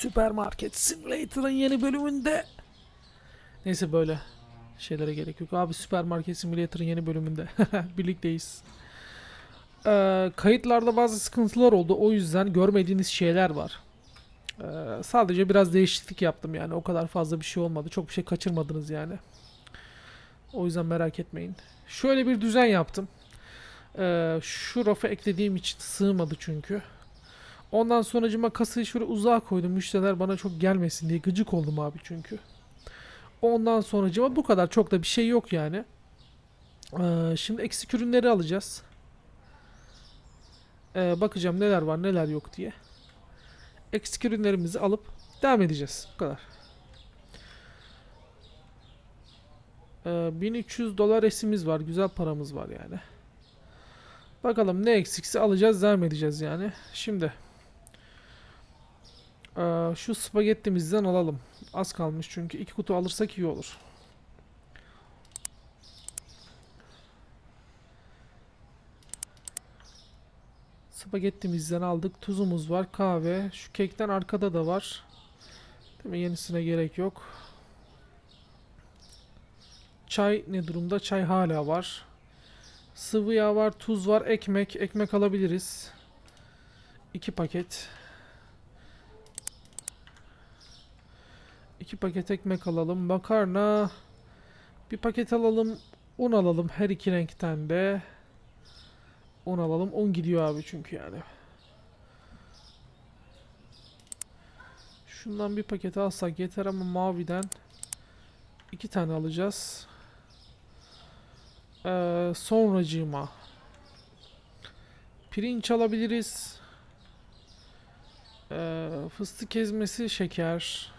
Süpermarket Simulator'ın yeni bölümünde. Neyse böyle şeylere gerek yok. Abi Süpermarket Simulator'ın yeni bölümünde. Birlikteyiz. Ee, kayıtlarda bazı sıkıntılar oldu. O yüzden görmediğiniz şeyler var. Ee, sadece biraz değişiklik yaptım yani. O kadar fazla bir şey olmadı. Çok bir şey kaçırmadınız yani. O yüzden merak etmeyin. Şöyle bir düzen yaptım. Ee, şu rafı eklediğim için sığmadı çünkü. Ondan sonracıma kasayı şöyle uzağa koydum. Müşteriler bana çok gelmesin diye gıcık oldum abi çünkü. Ondan sonracıma bu kadar. Çok da bir şey yok yani. Ee, şimdi eksik ürünleri alacağız. Ee, bakacağım neler var neler yok diye. Eksik ürünlerimizi alıp devam edeceğiz. Bu kadar. Ee, 1300 dolar esimiz var. Güzel paramız var yani. Bakalım ne eksikse alacağız devam edeceğiz yani. Şimdi ee, şu spagettimizden alalım. Az kalmış çünkü iki kutu alırsak iyi olur. Spagettimizden aldık. Tuzumuz var. Kahve. Şu kekten arkada da var. Değil mi? Yenisine gerek yok. Çay ne durumda? Çay hala var. Sıvı yağ var. Tuz var. Ekmek. Ekmek alabiliriz. İki paket. İki paket ekmek alalım. Makarna. Bir paket alalım. Un alalım. Her iki renkten de. Un alalım. Un gidiyor abi çünkü yani. Şundan bir paket alsak yeter ama maviden iki tane alacağız. Ee, sonracığıma pirinç alabiliriz. Ee, fıstık ezmesi, şeker.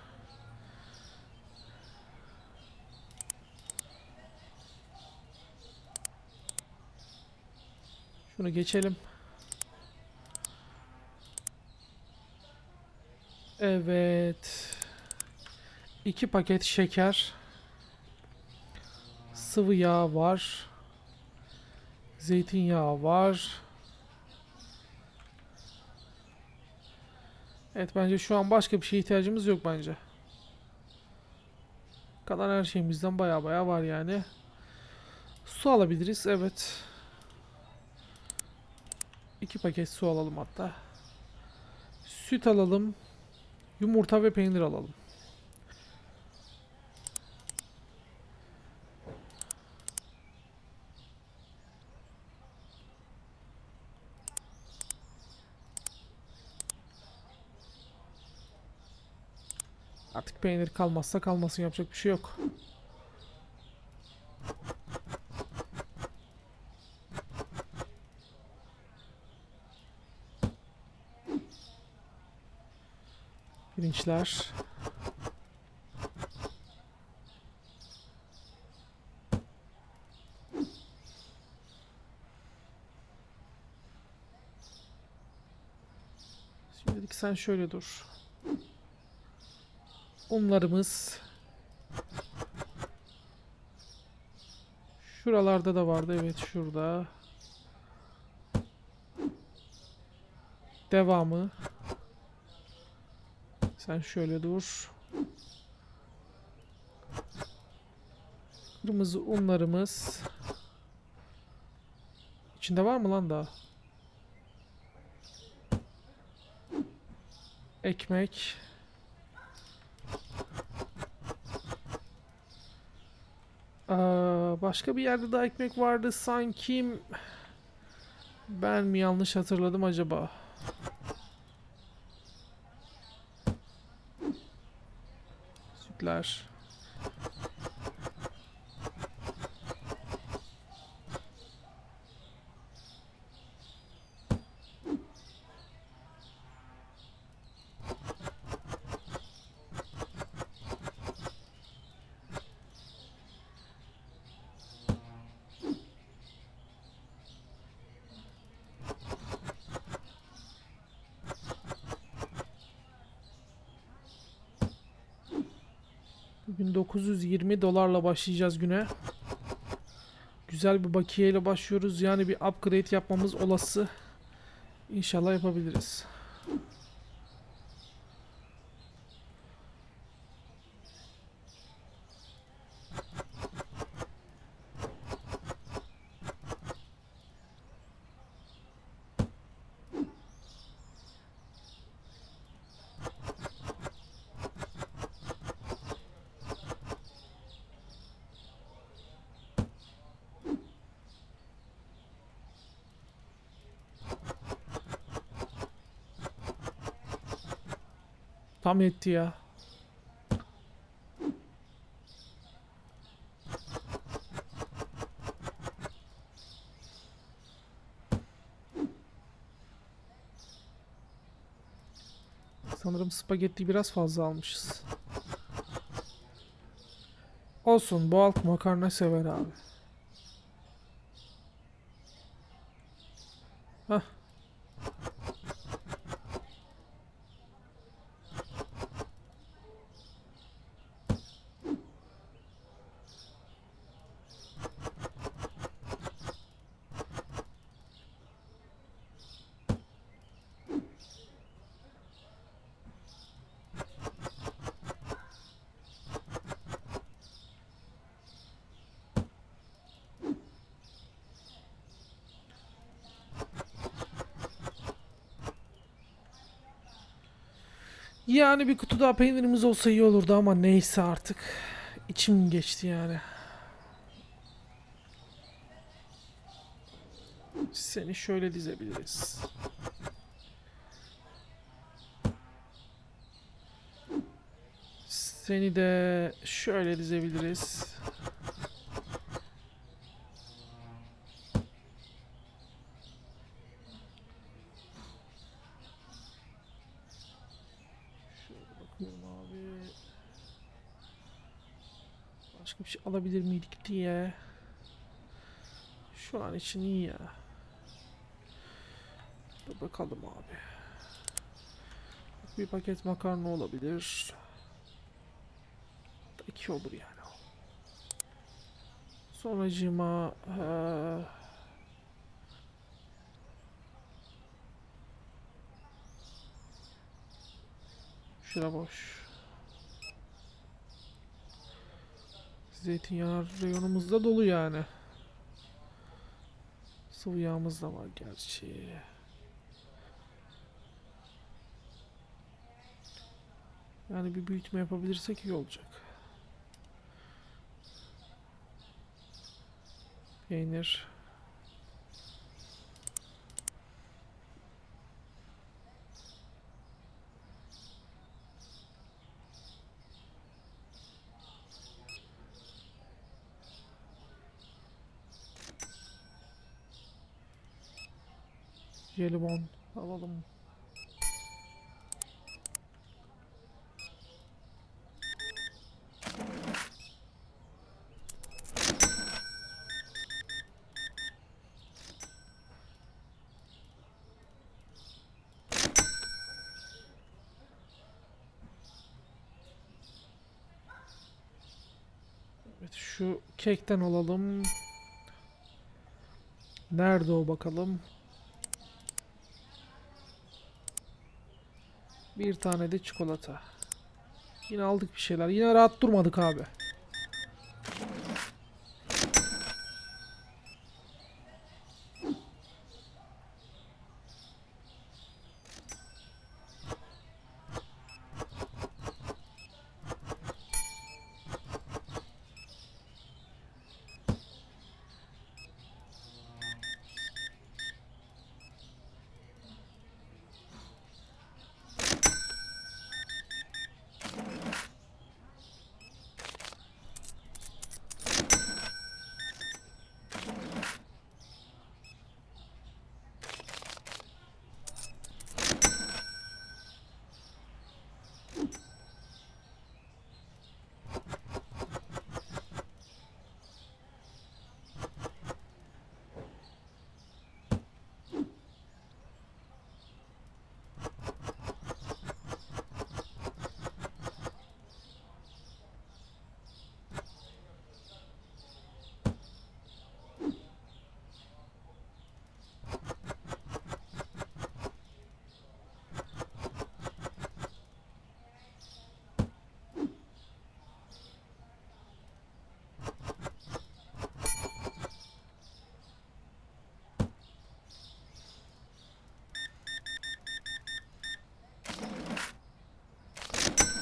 Şunu geçelim. Evet. İki paket şeker. Sıvı yağ var. Zeytinyağı var. Evet bence şu an başka bir şeye ihtiyacımız yok bence. Kalan her şeyimizden baya baya var yani. Su alabiliriz evet. İki paket su alalım hatta. Süt alalım. Yumurta ve peynir alalım. Artık peynir kalmazsa kalmasın yapacak bir şey yok. Pirinçler. Şimdilik sen şöyle dur. Unlarımız. Şuralarda da vardı. Evet şurada. Devamı. Sen şöyle dur. Kırmızı unlarımız. İçinde var mı lan daha? Ekmek. Aa, başka bir yerde daha ekmek vardı sanki. Ben mi yanlış hatırladım acaba? teşekkürler. Bugün 920 dolarla başlayacağız güne. Güzel bir bakiyeyle başlıyoruz. Yani bir upgrade yapmamız olası. İnşallah yapabiliriz. Tam yetti ya. Sanırım spagetti biraz fazla almışız. Olsun bu halk makarna sever abi. Yani bir kutu daha peynirimiz olsa iyi olurdu ama neyse artık. İçim geçti yani. Seni şöyle dizebiliriz. Seni de şöyle dizebiliriz. Şöyle bakıyorum abi. Başka bir şey alabilir miydik diye. Şu an için iyi ya. Dur bakalım abi. Bir paket makarna olabilir. İki olur yani. Sonracığıma eee, şura boş. Zeytinyağı reyonumuzda dolu yani. Sıvı yağımız da var gerçi. Yani bir büyütme yapabilirsek iyi olacak. Peynir. Jelibon alalım. Evet şu kekten alalım. Nerede o bakalım? Bir tane de çikolata. Yine aldık bir şeyler. Yine rahat durmadık abi.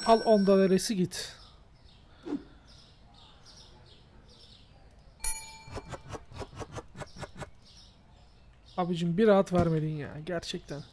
Al onda veresi git. Abicim bir rahat vermedin ya gerçekten.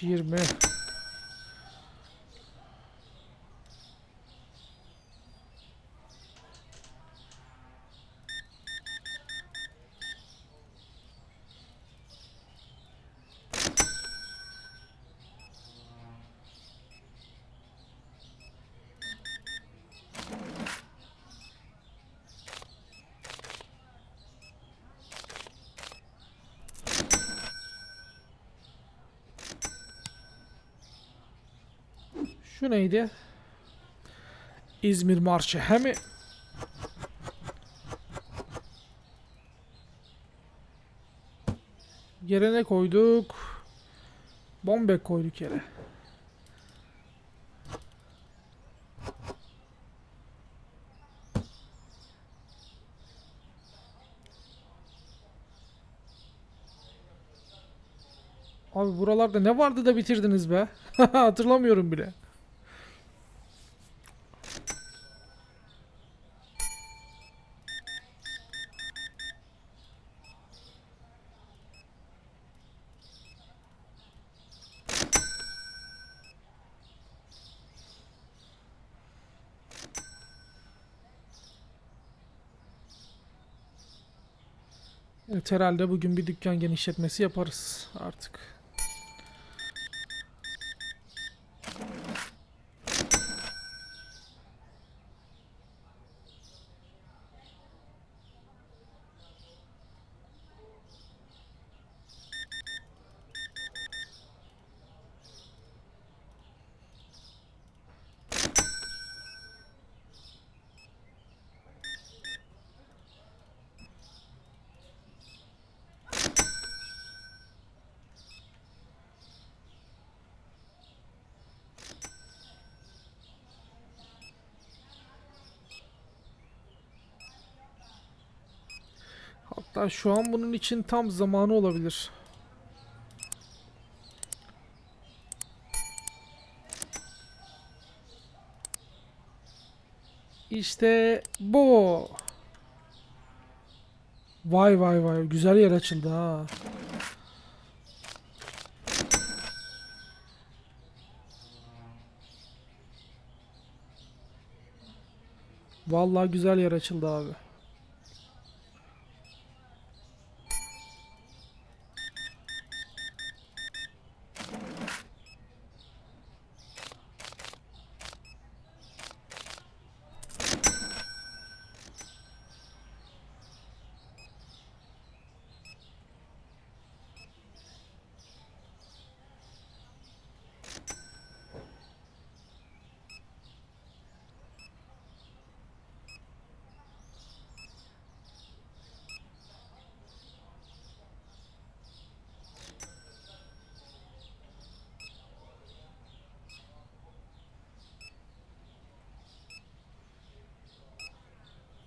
5 20 Şu neydi? İzmir Marşı. Hem Yere ne koyduk? Bombek koyduk yere. Abi buralarda ne vardı da bitirdiniz be? Hatırlamıyorum bile. Evet herhalde bugün bir dükkan genişletmesi yaparız artık. Hatta şu an bunun için tam zamanı olabilir. İşte bu. Vay vay vay güzel yer açıldı ha. Vallahi güzel yer açıldı abi.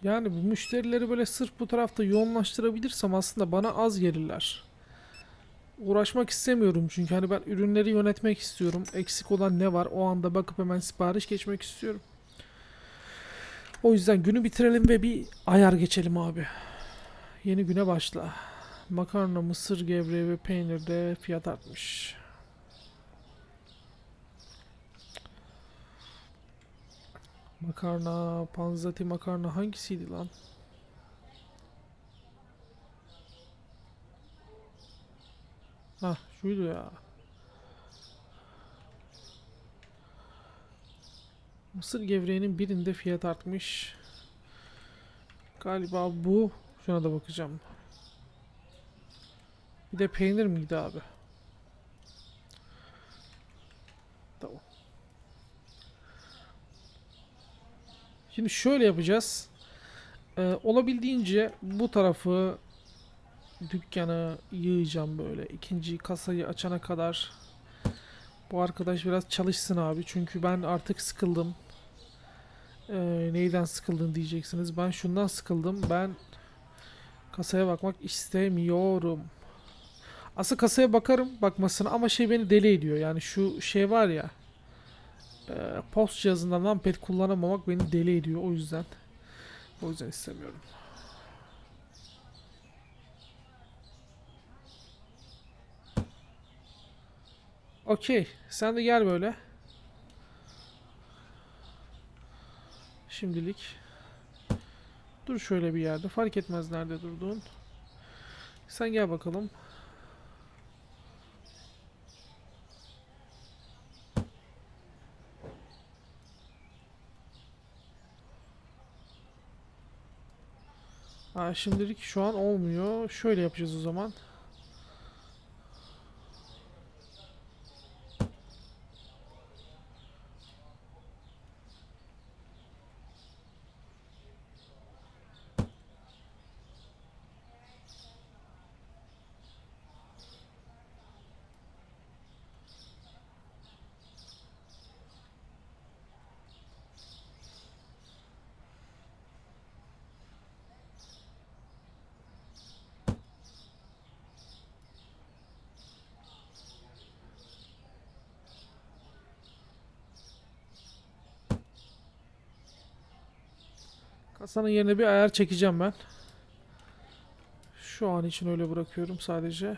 Yani bu müşterileri böyle sırf bu tarafta yoğunlaştırabilirsem aslında bana az gelirler. Uğraşmak istemiyorum çünkü hani ben ürünleri yönetmek istiyorum. Eksik olan ne var o anda bakıp hemen sipariş geçmek istiyorum. O yüzden günü bitirelim ve bir ayar geçelim abi. Yeni güne başla. Makarna, mısır gevreği ve peynirde fiyat artmış. Makarna, panzati makarna hangisiydi lan? Ha, şuydu ya. Mısır gevreğinin birinde fiyat artmış. Galiba bu. Şuna da bakacağım. Bir de peynir miydi abi? Şimdi şöyle yapacağız. Ee, olabildiğince bu tarafı dükkanı yığacağım böyle. İkinci kasayı açana kadar. Bu arkadaş biraz çalışsın abi. Çünkü ben artık sıkıldım. Ee, neyden sıkıldın diyeceksiniz. Ben şundan sıkıldım. Ben kasaya bakmak istemiyorum. Aslında kasaya bakarım bakmasına ama şey beni deli ediyor. Yani şu şey var ya. E, post cihazından numpad kullanamamak beni deli ediyor. O yüzden. O yüzden istemiyorum. Okey. Sen de gel böyle. Şimdilik. Dur şöyle bir yerde. Fark etmez nerede durduğun. Sen gel bakalım. Ha, şimdilik şu an olmuyor. Şöyle yapacağız o zaman. Kasanın yerine bir ayar çekeceğim ben. Şu an için öyle bırakıyorum sadece.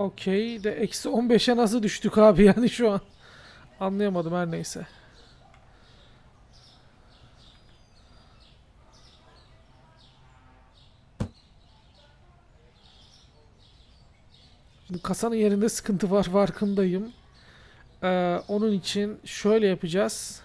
Okey de eksi 15'e nasıl düştük abi yani şu an. Anlayamadım her neyse. Şimdi kasanın yerinde sıkıntı var farkındayım. Ee, onun için şöyle yapacağız.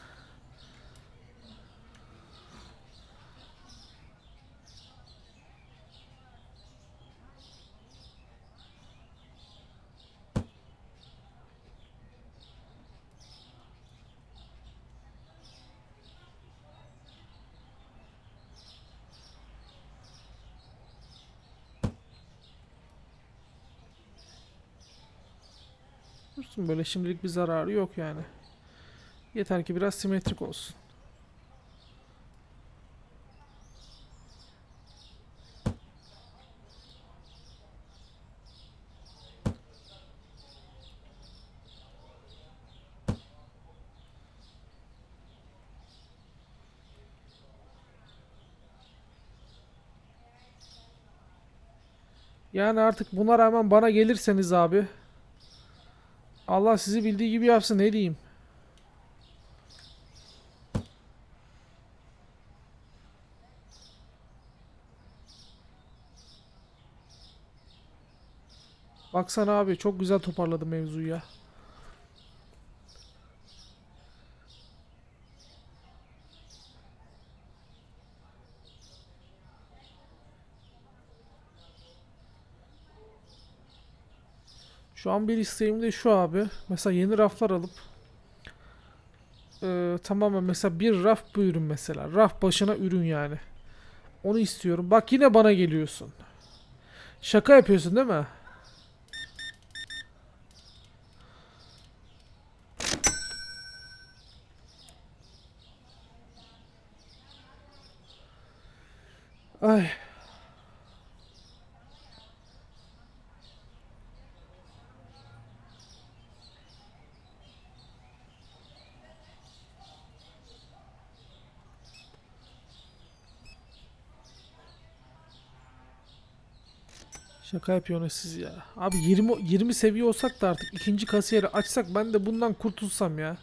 Böyle şimdilik bir zararı yok yani. Yeter ki biraz simetrik olsun. Yani artık buna rağmen bana gelirseniz abi Allah sizi bildiği gibi yapsın ne diyeyim. Baksana abi çok güzel toparladı mevzuyu ya. Şu an bir isteğim de şu abi. Mesela yeni raflar alıp eee, tamamen mesela bir raf bu ürün mesela. Raf başına ürün yani. Onu istiyorum. Bak yine bana geliyorsun. Şaka yapıyorsun değil mi? Ay. Şaka yapıyorsunuz siz ya. Abi 20 20 seviye olsak da artık ikinci kasiyeri açsak ben de bundan kurtulsam ya.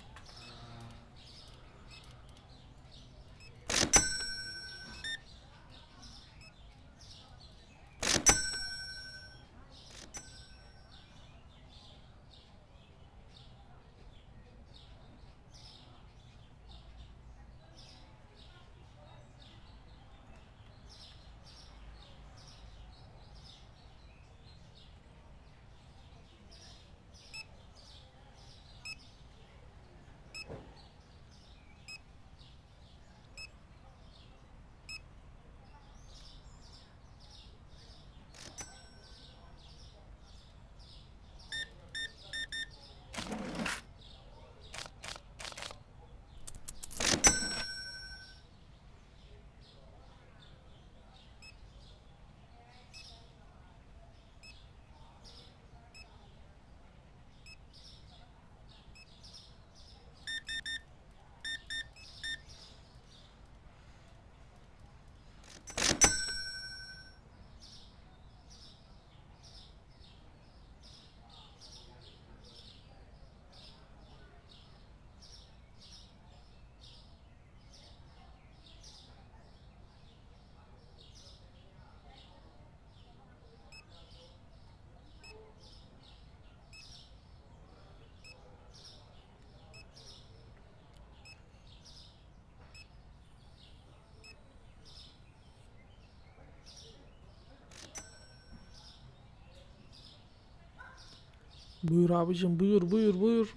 Buyur abicim buyur buyur buyur.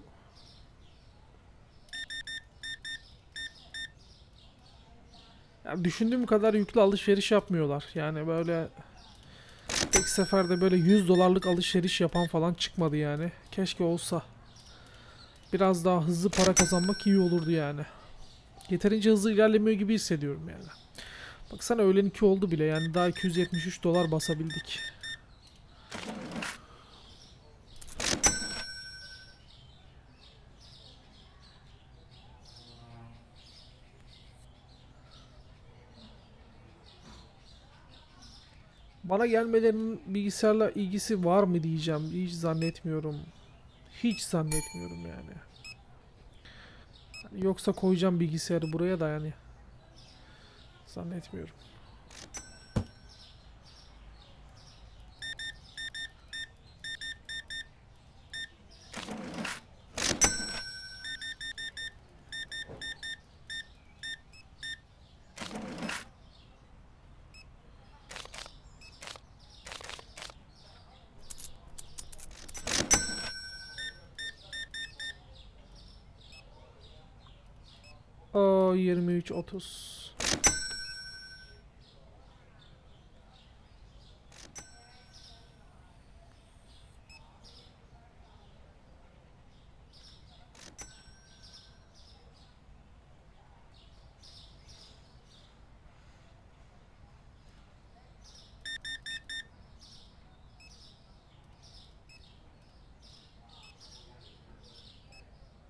Ya düşündüğüm kadar yüklü alışveriş yapmıyorlar. Yani böyle tek seferde böyle 100 dolarlık alışveriş yapan falan çıkmadı yani. Keşke olsa. Biraz daha hızlı para kazanmak iyi olurdu yani. Yeterince hızlı ilerlemiyor gibi hissediyorum yani. Baksana öğlen 2 oldu bile yani daha 273 dolar basabildik. Bana gelmelerinin bilgisayarla ilgisi var mı diyeceğim. Hiç zannetmiyorum. Hiç zannetmiyorum yani. Hani Yoksa koyacağım bilgisayarı buraya da yani. Zannetmiyorum. 23 30.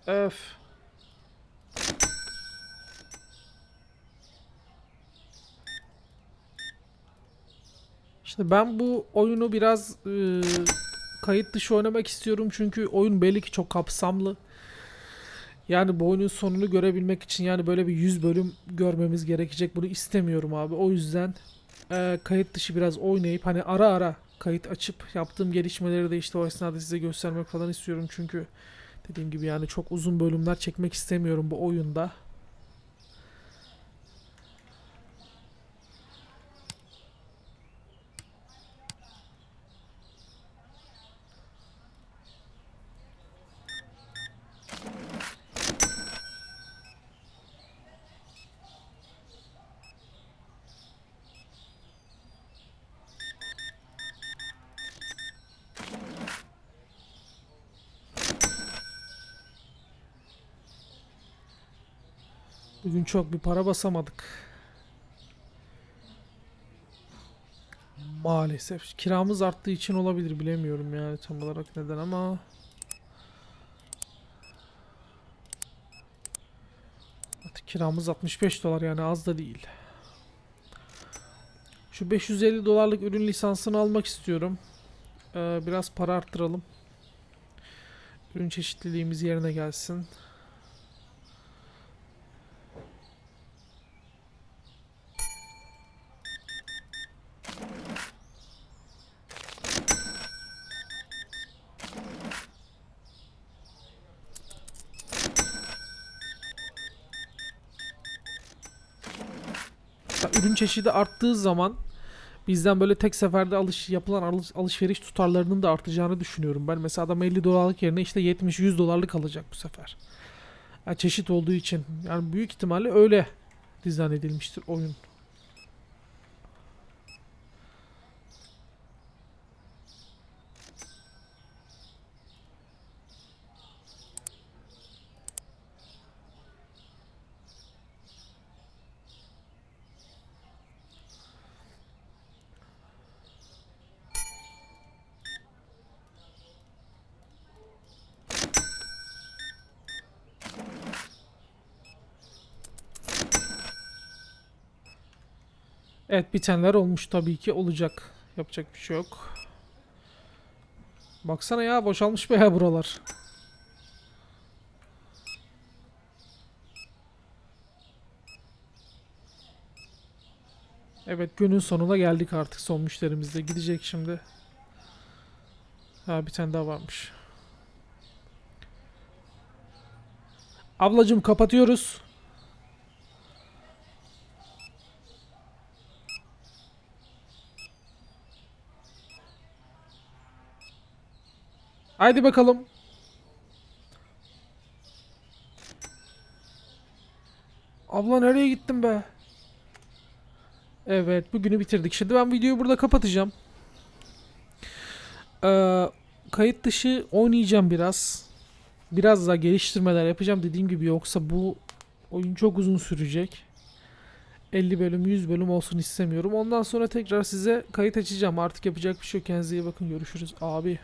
Öf. Şimdi ben bu oyunu biraz e, kayıt dışı oynamak istiyorum çünkü oyun belli ki çok kapsamlı. Yani bu oyunun sonunu görebilmek için yani böyle bir 100 bölüm görmemiz gerekecek. Bunu istemiyorum abi. O yüzden e, kayıt dışı biraz oynayıp hani ara ara kayıt açıp yaptığım gelişmeleri de işte o esnada size göstermek falan istiyorum. Çünkü dediğim gibi yani çok uzun bölümler çekmek istemiyorum bu oyunda. Çok bir para basamadık. Maalesef. Kiramız arttığı için olabilir bilemiyorum yani tam olarak neden ama. Artık kiramız 65 dolar yani az da değil. Şu 550 dolarlık ürün lisansını almak istiyorum. Ee, biraz para arttıralım. Ürün çeşitliliğimiz yerine gelsin. Çeşidi arttığı zaman bizden böyle tek seferde alış yapılan alış- alışveriş tutarlarının da artacağını düşünüyorum. Ben mesela adam 50 dolarlık yerine işte 70-100 dolarlık alacak bu sefer. Ya çeşit olduğu için. Yani büyük ihtimalle öyle dizayn edilmiştir oyun. Evet bitenler olmuş tabii ki olacak. Yapacak bir şey yok. Baksana ya boşalmış be ya buralar. Evet günün sonuna geldik artık son müşterimiz de gidecek şimdi. Ha bir tane daha varmış. Ablacım kapatıyoruz. Haydi bakalım. Abla nereye gittin be? Evet bugünü bitirdik. Şimdi ben videoyu burada kapatacağım. Ee, kayıt dışı oynayacağım biraz. Biraz daha geliştirmeler yapacağım dediğim gibi yoksa bu oyun çok uzun sürecek. 50 bölüm 100 bölüm olsun istemiyorum. Ondan sonra tekrar size kayıt açacağım. Artık yapacak bir şey yok. Kendinize iyi bakın. Görüşürüz abi.